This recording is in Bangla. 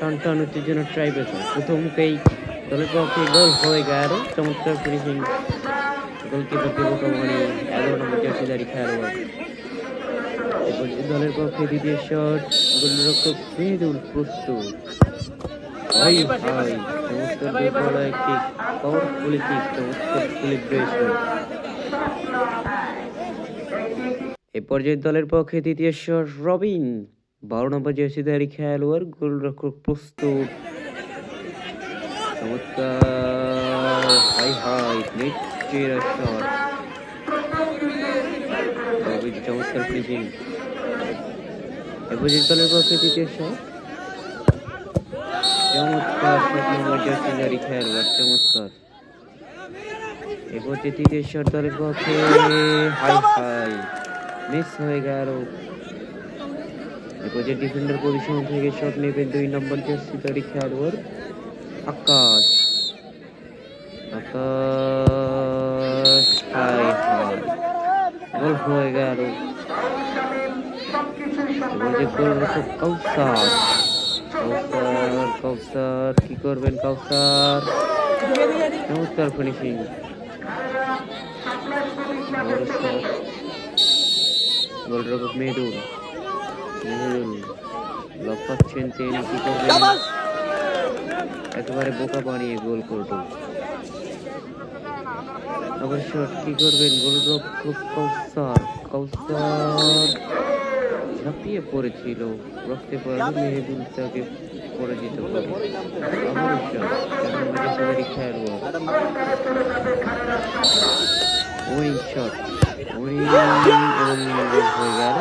টান উত্তেজনা ট্রাই বেকার প্রথমকেই দলের পক্ষে গোল হয়ে গেল চমৎকার ফিনিশিং গোলকিপারকে বোকামানি এগারো নম্বর জার্সিদারি খেলোয়াড় দলের পক্ষে দ্বিতীয় শট গোলরক্ষক মেহেদুল প্রস্তুত। এ পর্যায়ে দলের পক্ষে দ্বিতীয় শট রবিন। বারো নম্বর জার্সিধারী খেলোয়াড়, গোলরক্ষক প্রস্তুত। চমৎকার। হাই হাই নেট শট চমৎকার ফিনিশিং এ দলের পক্ষে তৃতীয় শট চমৎকার শট নম্বর জার্সিধারী খেলোয়াড়, চমৎকার। এ তৃতীয় শট দলের পক্ষে হাই হাই মিস হয়ে গেল। যে ডিফেন্ডার পজিশন থেকে শট নেবেন দুই নম্বর জার্সি তৈরি খেলোয়াড় আকাশ। আকাশ হাই হাই গোল হয়ে গেল। যে গোলরক্ষক কৌসার। কৌসার কৌসার, কি করবেন কৌসার? ফিনিশিং গোলরক্ষক লক পাচ্ছেন তিনি কি করবেন? একেবারে বোকা বানিয়ে গোল করবেন শট কি করবেন? গোলরক্ষক কৌসার কৌসার ঝাঁপিয়ে পড়েছিল। রক্তে পড়ালে মেহেদুল তাকে পরাজিত করে। আবার শট খেলোয়াড় গোল হয়ে গেল।